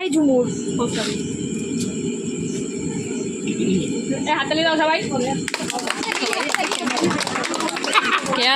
এই ঝুমুর এ হাততালি দাও সবাই কে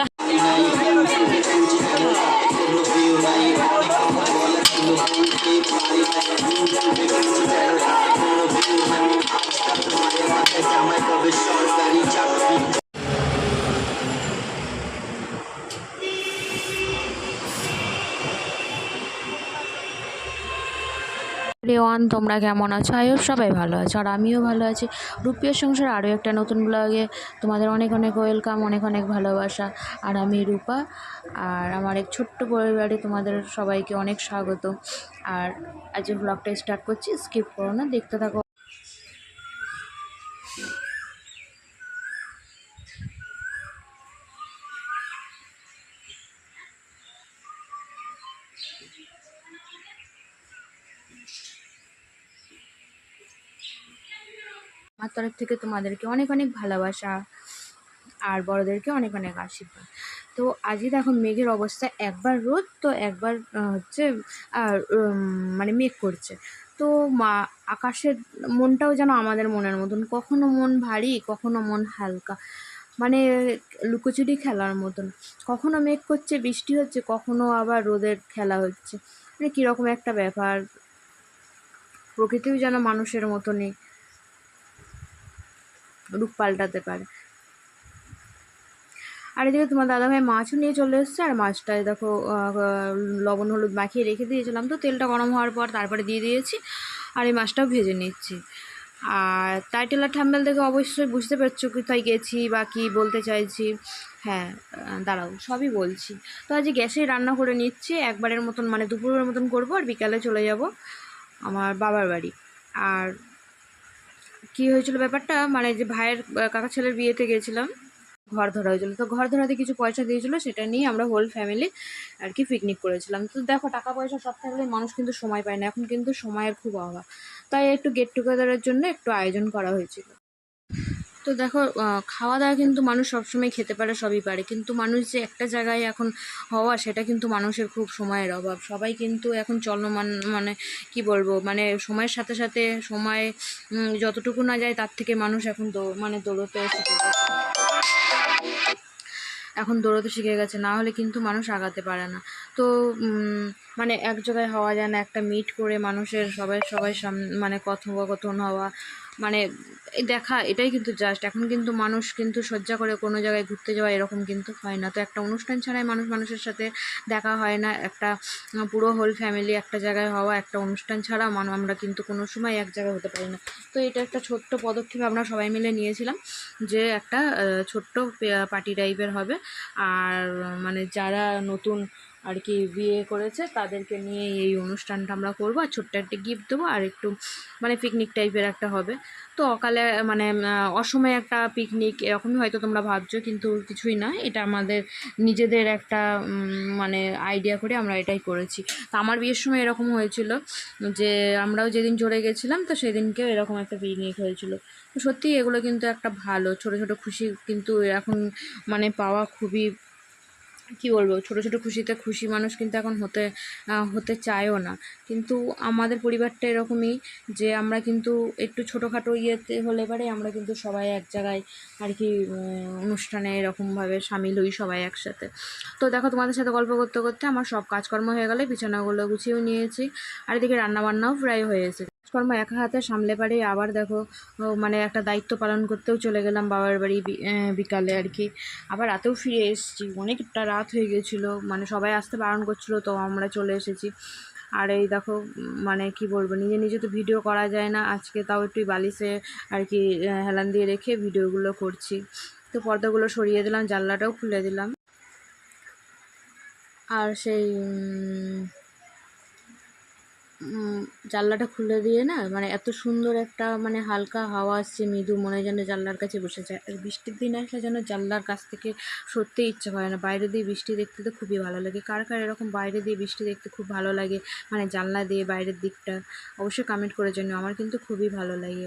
আর রেওয়ান তোমরা কেমন আছো? আয়ো সবাই ভালো আছো, আর আমিও ভালো আছি। রুপিয়ার সংসার আরও একটা নতুন ব্লগে তোমাদের অনেক অনেক ওয়েলকাম অনেক অনেক ভালোবাসা। আর আমি রূপা, আর আমার এক ছোট্ট পরিবারে তোমাদের সবাইকে অনেক স্বাগত। আর আজ ব্লগটা স্টার্ট করছি স্কিপ করো না, দেখতে থাকো। তরফ থেকে তোমাদেরকে অনেক অনেক ভালোবাসা আর বড়োদেরকে অনেক অনেক আশীর্বাদ। তো আজকে দেখো মেঘের অবস্থা একবার রোদ, তো একবার হচ্ছে, আর মানে মেঘ করছে। তো মা, আকাশের মনটাও যেন আমাদের মনের মতন, কখনো মন ভারী, কখনো মন হালকা মানে লুকোচুরি খেলার মতন। কখনো মেঘ করছে, বৃষ্টি হচ্ছে, কখনো আবার রোদের খেলা হচ্ছে। মানে কীরকম একটা ব্যাপার। প্রকৃতিও যেন মানুষের মতনই। রূপ পাল্টাতে পারে। আর এদিকে তোমার দাদাভাই মাছও নিয়ে চলে এসছে, আর মাছটায় দেখো লবণ, হলুদ মাখিয়ে রেখে দিয়েছিলাম তো, তেলটা গরম হওয়ার পর তারপরে দিয়ে দিয়েছি, আর এই মাছটাও ভেজে নিচ্ছি। আর টাইটেল আর থাম্বেল দেখে অবশ্যই বুঝতে পারছ কোথায় গেছি বা কী বলতে চাইছি। হ্যাঁ দাঁড়াও, সবই বলছি। তো আজ গ্যাসে রান্না করে নিচ্ছি, একবারের মতন মানে দুপুরের মতন করব, আর বিকালে চলে যাব আমার বাবার বাড়ি। আর কি হয়েছিল ব্যাপারটা? মানে যে ভাইয়ের কাকা ছেলের বিয়েতে গেছিলাম, ঘর ধরা হয়েছিল। তো ঘর ধরাতে কিছু পয়সা দিয়েছিলো, সেটা নিয়ে আমরা হোল ফ্যামিলি আর কি পিকনিক করেছিলাম। তো দেখো, টাকা পয়সা সব থাকলে মানুষ কিন্তু সময় পায় না। এখন কিন্তু সময়ের খুব অভাব। তাই একটু গেট টুগেদারের জন্য একটু আয়োজন করা হয়েছিল। তো দেখো খাওয়া দাওয়া কিন্তু মানুষ সবসময় খেতে পারে, সবই পারে। কিন্তু মানুষ যে একটা জায়গায় এখন হওয়া, সেটা কিন্তু মানুষের খুব সময়ের অভাব। সবাই কিন্তু এখন চলমান মানে কি বলব মানে সময়ের সাথে সাথে সময় যতটুকু না যায়, তার থেকে মানুষ এখন মানে দৌড়তে শিখে গেছে। এখন দৌড়তে শিখে গেছে, না হলে কিন্তু মানুষ আগাতে পারে না। তো মানে এক জায়গায় হওয়া যায় না, একটা মিট করে মানুষের সবাই সবাই সাম মানে কথোপকথন হওয়া মানে দেখা, এটাই কিন্তু জাস্ট এখন কিন্তু মানুষ কিন্তু সজ্জা করে কোনো জায়গায় ঘুরতে যাওয়া এরকম কিন্তু হয় না। তো একটা অনুষ্ঠান ছাড়াই মানুষ মানুষের সাথে দেখা হয় না। একটা পুরো হোল ফ্যামিলি একটা জায়গায় হওয়া, একটা অনুষ্ঠান ছাড়া মান, আমরা কিন্তু কোনো সময় এক জায়গায় হতে পারি না। তো এটা একটা ছোট্ট পদক্ষেপ আমরা সবাই মিলে নিয়েছিলাম যে একটা ছোট্ট পার্টি টাইপের হবে। আর মানে যারা নতুন আর কি বিয়ে করেছে, তাদেরকে নিয়ে এই অনুষ্ঠানটা আমরা করব। আর ছোট্ট একটা গিফট দেবো, আর একটু মানে পিকনিক টাইপের একটা হবে। তো অকালে মানে অসময়ে একটা পিকনিক এরকমই হয়তো তোমরা ভাবছ, কিন্তু কিছুই না। এটা আমাদের নিজেদের একটা মানে আইডিয়া করে আমরা এটাই করেছি। তো আমার বিয়ের সময় এরকম হয়েছিল যে, আমরাও যেদিন চলে গেছিলাম, তো সেদিনকেও এরকম একটা পিকনিক হয়েছিল। তো সত্যি এগুলো কিন্তু একটা ভালো, ছোট ছোট খুশি কিন্তু এখন মানে পাওয়া খুবই কি বলব, ছোট ছোট খুশিতে খুশি মানুষ কিন্তু এখন হতে হতে চায়ও না। কিন্তু আমাদের পরিবারটা এরকমই যে আমরা কিন্তু একটু ছোটোখাটো ইয়েতে হলে পারে আমরা কিন্তু সবাই এক জায়গায় আর কি অনুষ্ঠানে এরকমভাবে সামিল হই সবাই একসাথে। তো দেখো তোমাদের সাথে গল্প করতে করতে আমার সব কাজকর্ম হয়ে গেলে বিছানাগুলো গুছিয়েও নিয়েছি। আর এদিকে রান্নাবান্নাও প্রায় হয়ে এসেছে। কাজকর্ম একা হাতে সামলে পারে, আবার দেখো মানে একটা দায়িত্ব পালন করতেও চলে গেলাম বাবার বাড়ি বিকালে আর কি। আবার রাতেও ফিরে এসেছি, অনেকটা রাত হয়ে গেছিল মানে সবাই আসতে বারণ করছিল, তো আমরা চলে এসেছি। আর এই দেখো মানে কি বলব, নিজে নিজে তো ভিডিও করা যায় না, আজকে তাও একটু বালিশে আর কি হেলান দিয়ে রেখে ভিডিওগুলো করছি। তো পর্দাগুলো সরিয়ে দিলাম, জানলাটাও খুলে দিলাম। আর সেই জানলাটা খুলে দিয়ে না মানে এত সুন্দর একটা মানে হালকা হাওয়া আসছে মৃদু, মনে যেন জানলার কাছে বসে যায়। আর বৃষ্টির দিন আসলে যেন জানলার কাছ থেকে সত্যি ইচ্ছে করে না। বাইরে দিয়ে বৃষ্টি দেখতে তো খুবই ভালো লাগে। কার কার এরকম বাইরে দিয়ে বৃষ্টি দেখতে খুব ভালো লাগে? মানে জানলা দিয়ে বাইরের দিকটা অবশ্যই কমেন্ট করে জন্য আমার কিন্তু খুবই ভালো লাগে।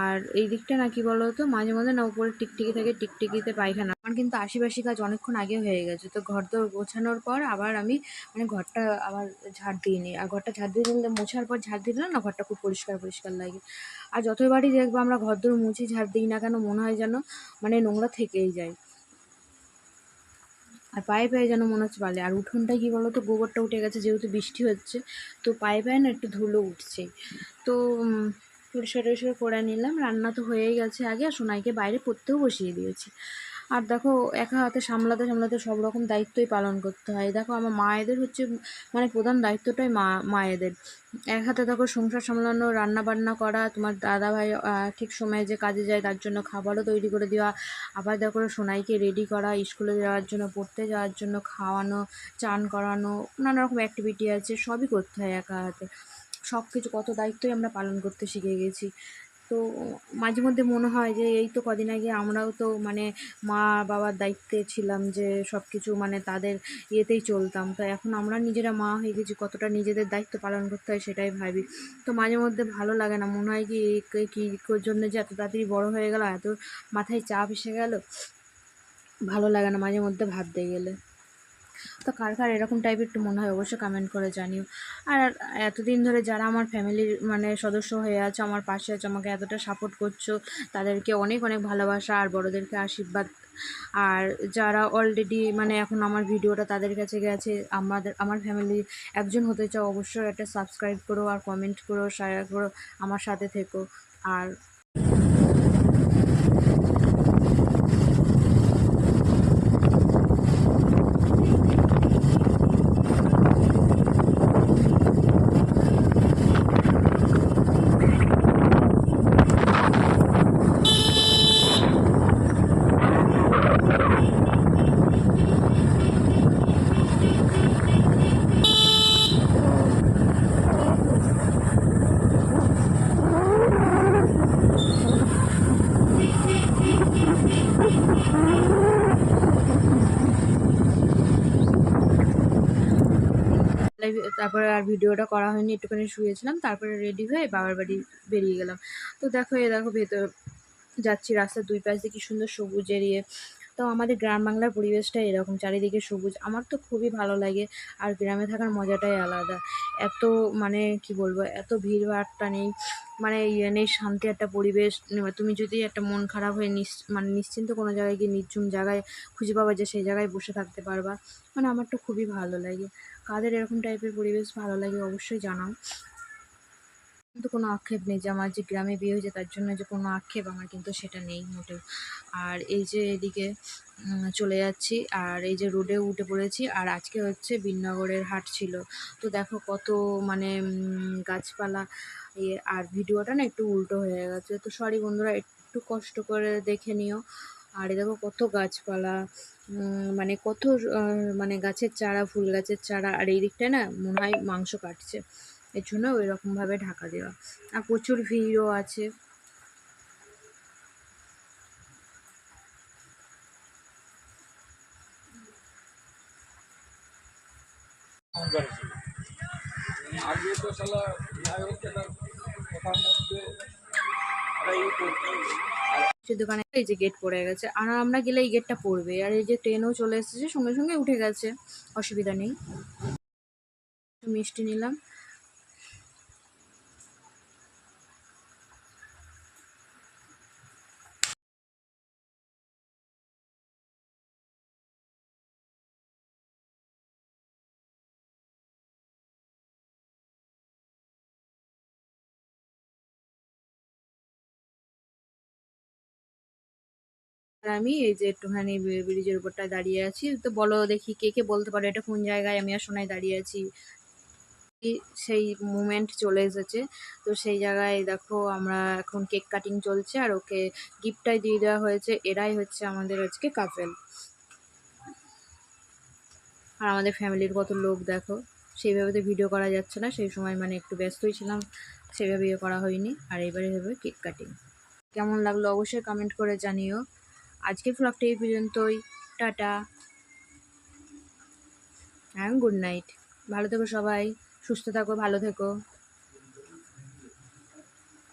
আর এই দিকটা না কি বলো তো মাঝে মধ্যে না উপরে টিকটিকি থাকে, টিকটিকিতে পায়খানা। আমার কিন্তু আশিপাশি কাজ অনেকক্ষণ আগে হয়ে গেছে, তো ঘর দোর গোছানোর পর আবার আমি মানে ঘরটা আবার ঝাড় দিয়ে নিই। আর ঘরটা ঝাড় দিয়ে দিলে মোছার পর ঝাড় দিলে না ঘরটা খুব পরিষ্কার পরিষ্কার লাগে। আর যতবারই দেখব আমরা ঘর দোর মুছে ঝাড় দিই না কেন, মনে হয় যেন মানে নোংরা থেকেই যায়। আর পায়ে পায়ে যেন মনে হচ্ছে বালে। আর উঠোনটা কী বলো তো গোবরটা উঠে গেছে, যেহেতু বৃষ্টি হচ্ছে, তো পায়ে পায়ে না একটু ধুলো উঠছে। তো পরিষ্কার টরিষ্কার করে নিলাম। রান্না তো হয়েই গেছে আগে, আর সোনাইকে বাইরে পড়তেও বসিয়ে দিয়েছি। আর দেখো, একা হাতে সামলাতে সামলাতে সব রকম দায়িত্বই পালন করতে হয়। দেখো, আমার মায়েদের হচ্ছে মানে প্রধান দায়িত্বটাই মা, মায়েদের। এক হাতে দেখো সংসার সামলানো রান্না বান্না করা, তোমার দাদা ভাই ঠিক সময়ে যে কাজে যায় তার জন্য খাবারও তৈরি করে দেওয়া, আবার দেখো সোনাইকে রেডি করা স্কুলে যাওয়ার জন্য, পড়তে যাওয়ার জন্য খাওয়ানো, চান করানো, নানা রকম অ্যাক্টিভিটি আছে, সবই করতে হয় একা হাতে। সব কিছু, কত দায়িত্বই আমরা পালন করতে শিখে গেছি। তো মাঝে মধ্যে মনে হয় যে, এই তো কদিন আগে আমরাও তো মানে মা বাবার দায়িত্বে ছিলাম যে সব কিছু মানে তাদের ইয়েতেই চলতাম। তো এখন আমরা নিজেরা মা হয়ে গেছি, কতটা নিজেদের দায়িত্ব পালন করতে হয় সেটাই ভাবি। তো মাঝে মধ্যে ভালো লাগে না, মনে হয় কি কি জন্য যে এত তাড়াতাড়ি বড় হয়ে গেল এত মাথায় চাপ এসে গেল, ভালো লাগে না মাঝে মধ্যে ভাবতে গেলে। তো কার কার এরকম টাইপের একটু মনে হয় অবশ্যই কমেন্ট করে জানিও। আর এতদিন ধরে যারা আমার ফ্যামিলির মানে সদস্য হয়ে আছে, আমার পাশে আছে, আমাকে এতটা সাপোর্ট করছ, তাদেরকে অনেক অনেক ভালোবাসা আর বড়োদেরকে আশীর্বাদ। আর যারা অলরেডি মানে এখন আমার ভিডিওটা তাদের কাছে গেছে, আমাদের, আমার ফ্যামিলি একজন হতে চাও অবশ্যই একটা সাবস্ক্রাইব করো আর কমেন্ট করো শেয়ার করো, আমার সাথে থেকো। আর তারপরে আর ভিডিওটা করা হয়নি, একটুখানি শুয়েছিলাম, তারপরে রেডি হয়ে বাবার বাড়ি বেরিয়ে গেলাম। তো দেখো, এ দেখো ভেতর যাচ্ছি রাস্তার দুই পাশে, কি সুন্দর সবুজ এরিয়ে তো আমাদের গ্রাম বাংলার পরিবেশটা এরকম, চারিদিকে সবুজ। আমার তো খুবই ভালো লাগে, আর গ্রামে থাকার মজাটাই আলাদা। এত মানে কি বলব, এত ভিড় ভাড়টা নেই মানে ইয়ে নেই, শান্তি একটা পরিবেশ। তুমি যদি একটা মন খারাপ হয়ে নিস মানে নিশ্চিন্ত কোনো জায়গায় গিয়ে নির্জুম জায়গায় খুঁজে পাবা যে সেই জায়গায় বসে থাকতে পারবা মানে আমার তো খুবই ভালো লাগে। কাদের এরকম টাইপের পরিবেশ ভালো লাগে অবশ্যই জানাও। কিন্তু কোনো আক্ষেপ নেই যে আমার যে গ্রামে বিয়ে হয়েছে তার জন্য যে কোনো আক্ষেপ আমার কিন্তু সেটা নেই মোটেও। আর এই যে এদিকে চলে যাচ্ছি আর এই যে রোডে উঠে পড়েছি আর আজকে হচ্ছে বিনগরের হাট ছিল। তো দেখো কত মানে গাছপালা ইয়ে আর ভিডিওটা না একটু উল্টো হয়ে গেছে। তো সরি বন্ধুরা, একটু কষ্ট করে দেখে নিও। আর এ দেখো কত গাছপালা মানে কত মানে গাছের চারা, ফুল গাছের চারা, আর এই দিকটায় না মনে হয় মাংস কাটছে। এর জন্য ওই রকমভাবে ঢাকা দেওয়া। আর প্রচুর ভিড়ও আছে। দোকানে এই যে গেট পড়ে গেছে। আর আমরা গেলে এই গেটটা পড়বে। আর এই যে ট্রেনও চলে এসেছে, সঙ্গে সঙ্গে উঠে গেছে। অসুবিধা নেই। মিষ্টি নিলাম। আমি এই যে একটুখানি ব্রিজের উপরটায় দাঁড়িয়ে আছি। তো বলো দেখি কে কে বলতে পারো, এটা কোন জায়গায়? আমি আর সোনায় দাঁড়িয়ে আছি। সেই মুমেন্ট চলে এসেছে। তো সেই জায়গায় দেখো আমরা এখন কেক কাটিং চলছে আর ওকে গিফটটাই দিয়ে দেওয়া হয়েছে। এরাই হচ্ছে আমাদের আজকে কাপেল আর আমাদের ফ্যামিলির কত লোক দেখো, সেইভাবে তো ভিডিও করা যাচ্ছে না। সেই সময় মানে একটু ব্যস্তই ছিলাম, সেভাবে ইয়ে করা হয়নি। আর এবারে হবে কেক কাটিং কেমন লাগল অবশ্যই কমেন্ট করে জানিও। আজকের ব্লগটা এই পর্যন্তই। টাটা। হ্যাঁ গুড নাইট ভালো থেকো সবাই। সুস্থ থাকো, ভালো থেকো।